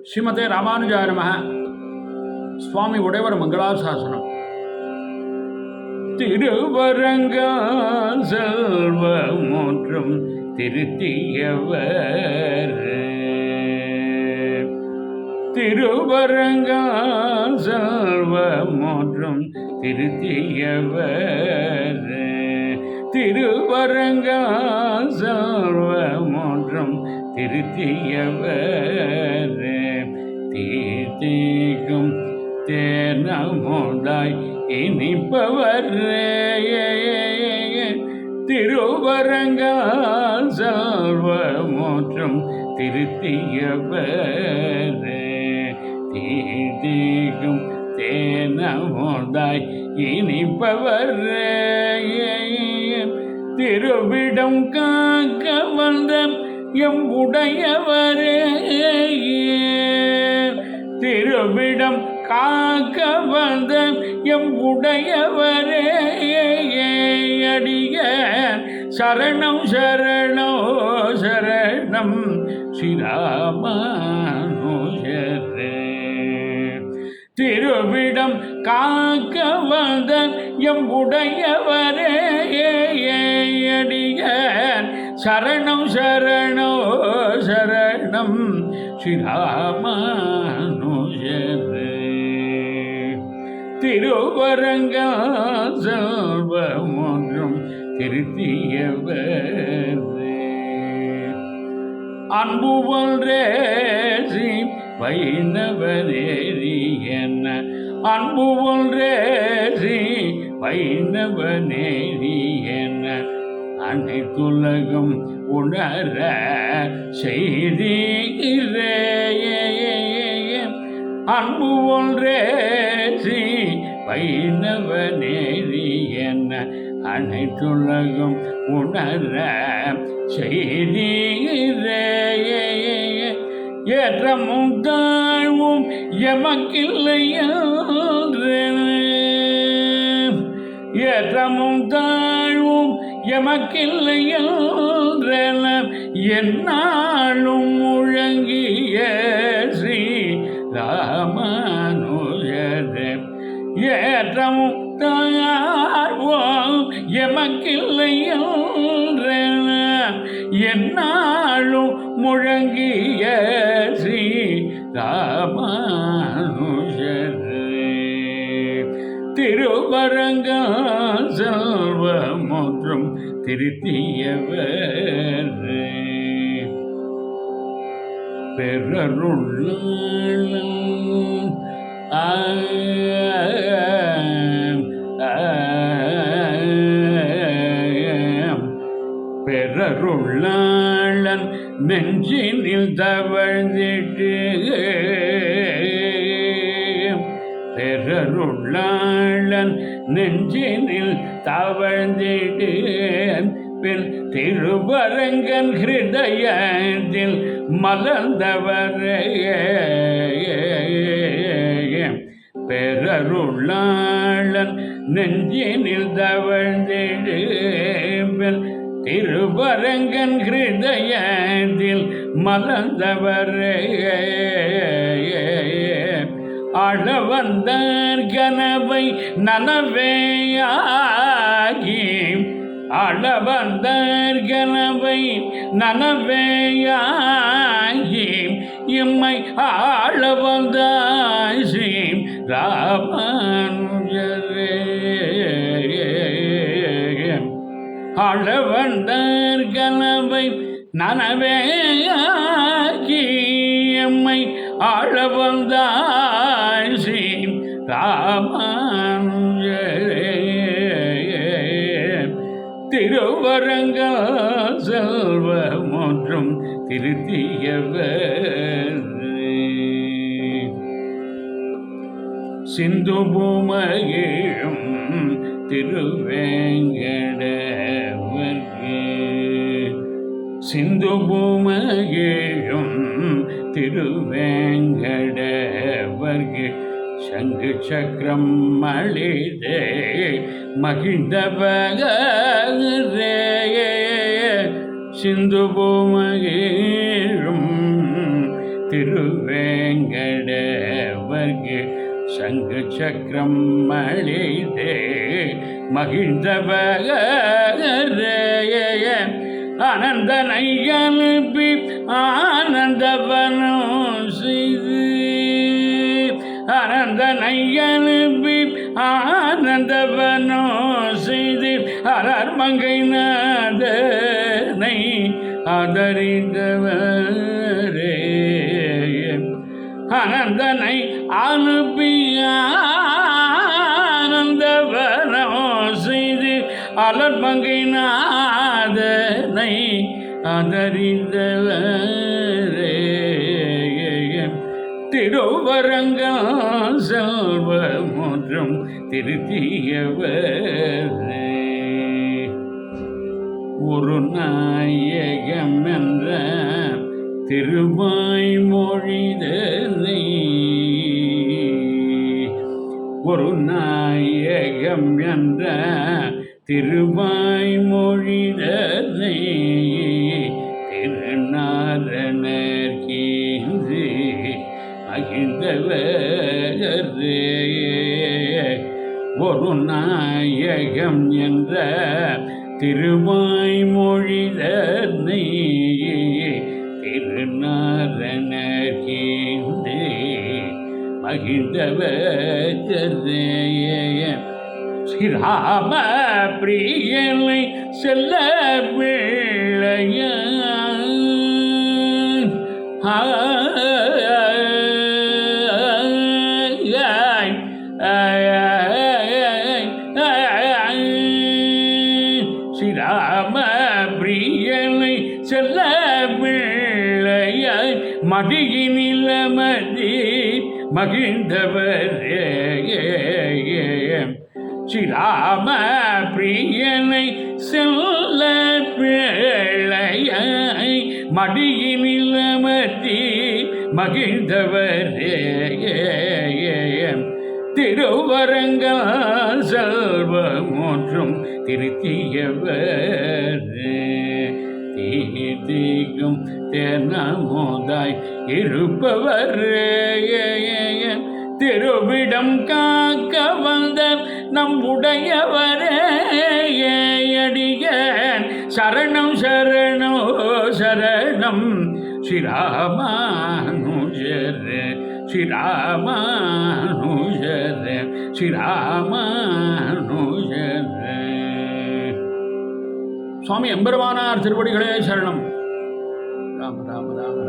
ஸ்ரீமதே ராமானுஜாய நமः சுவாமி உடையவர் மங்களாசாசனம். திருவரங்க செல்வமோற்றும் திருத்தியவர். திருவரங்க செல்வமோற்றும் திருத்தியவர். திருவரங்க செல்வமோற்றும் திருத்தியவர். தீர்த்திக்கும் தேனமுடாய் இனிப்பவர் திருவரங்கால் சர்வமோற்றம் திருத்தியவர். தீர்த்திக்கும் தேனமுடாய் இனிப்பவர். திருவிடம் காக்க வந்த எம் உடையவரே. திருவிடம் காக்க வந்த எம் உடையவரே அடிய சரணம் சரணோ சரணம். ஸ்ரீராமானுஜரே திருவிடம் காக்க வந்த எம் உடையவரே அடிய சரணம் சரணோ சரணம். ஸ்ரீராமானுஜரே திருவரங்க செல்வமொன்றும் திருத்தியவரே. அன்பு ஒன்றே ஸ்ரீ வைணவனேரி என்ன? அன்பு ஒன்றே ஸ்ரீ வைணவனேரி என்ன? அனைத்துலகம் உணர செய்தீரே அன்பு ஒன்றே ஸ்ரீ வைணவனேரி என்ன அனைத்துலகம் உணர செய்தீரே ஏற்றமும் தாழ்வும் எமக்கில்லை ஏற்றமும் தாழ்வும் எமக்கில்லை என்னாலும் முழங்கிய ஸ்ரீ ராமானுஜதேவ் ஏற்றமும் தாழ்வோம் எமக்கில்லை என்னாலும் முழங்கிய ஸ்ரீ ராமானுஜதேவ் திருவரங்க செல்வமொன்றும் திருத்தியவர். பெறருள்ள பெறருள்ளாளன் நெஞ்சினில் தவழ்ந்திட்டு பெறருள்ளாளன் நெஞ்சினில் தவழ்ந்திட்டு பின் திருவரங்கன் ஹிருதயத்தில் மலர்ந்தவரே பெறருள்ளாளன் நெஞ்சினில் தவழ்ந்திடு பின் திருவரங்கன் ஹிருதயத்தில் மலர்ந்தவரே அளவந்தார் கனவை நனவேயாகி அளவந்தார் கனவை நனவேயாகி இம்மை ஆளவந்தாய் ஸ்ரீ ராமானுஜரே. அளவந்தார் கனவை நனவேயாகி எம்மை ஆளவந்தாய் ஸ்ரீ திருவரங்கள் திருவரங்க செல்வமொன்றும் திருத்தியவர். சிந்து பூமகிழும் திருவேங்கடவர்க்கு சிந்து பூமகிழும் திருவேங்கடவர்கு சங்கு சக்கரம் மளிதே மகிழ்ந்தவரே சிந்து பூமகிழும் திருவேங்கடவர்கு சங்கு சக்கரம் மழிதே மகிழ்ந்தவரே ஆனந்தனை அனுப்பி ஆனந்தவனம் செய்து ஆனந்தனை அனுப்பி ஆனந்தவனோ செய்து அலர் மங்கை நாதனை ஆதரித்தவரே. ஆனந்தனை அனுப்பிய ஆனந்தவனோ செய்து அலர் மங்கை நாதனை ஆதரித்தவரே திருவரங்கம் செல்வமுற்றும் திருத்தியவரே. ஒரு நாயகம் என்ற திருவாய் மொழிதனை ஒரு நாயகம் என்ற திருவாய் மொழிதனை மகிழ்ந்தவரே ஒரு நாயகம் என்ற திருவாய் மொழிதனை திருநாரணர் மகிழ்ந்தவரே ஸ்ரீராம பிரியலை செல்ல பிள்ளைய ஆ மடியினில் மகிழ்ந்தவர். ஸ்ரீராம பிரியனை செல்ல பிழையை மடியின் அமர்த்தி மகிழ்ந்தவர். திருவரங்கள் சர்வமோற்றம் திருத்தியவர். தீதிக்கும் தென்னமோதாய் இருப்பவரே. திருவிடம் காக்க வந்த நம்முடையவரே. அடியேன். சரணம் சரணோ சரணம். ஸ்ரீராமானுஜரே ஸ்ரீராமானுஜரே ஸ்ரீராமானுஜரே. சுவாமி எம்பெருமானார் திருவடிகளே சரணம். ராம ராம ராம.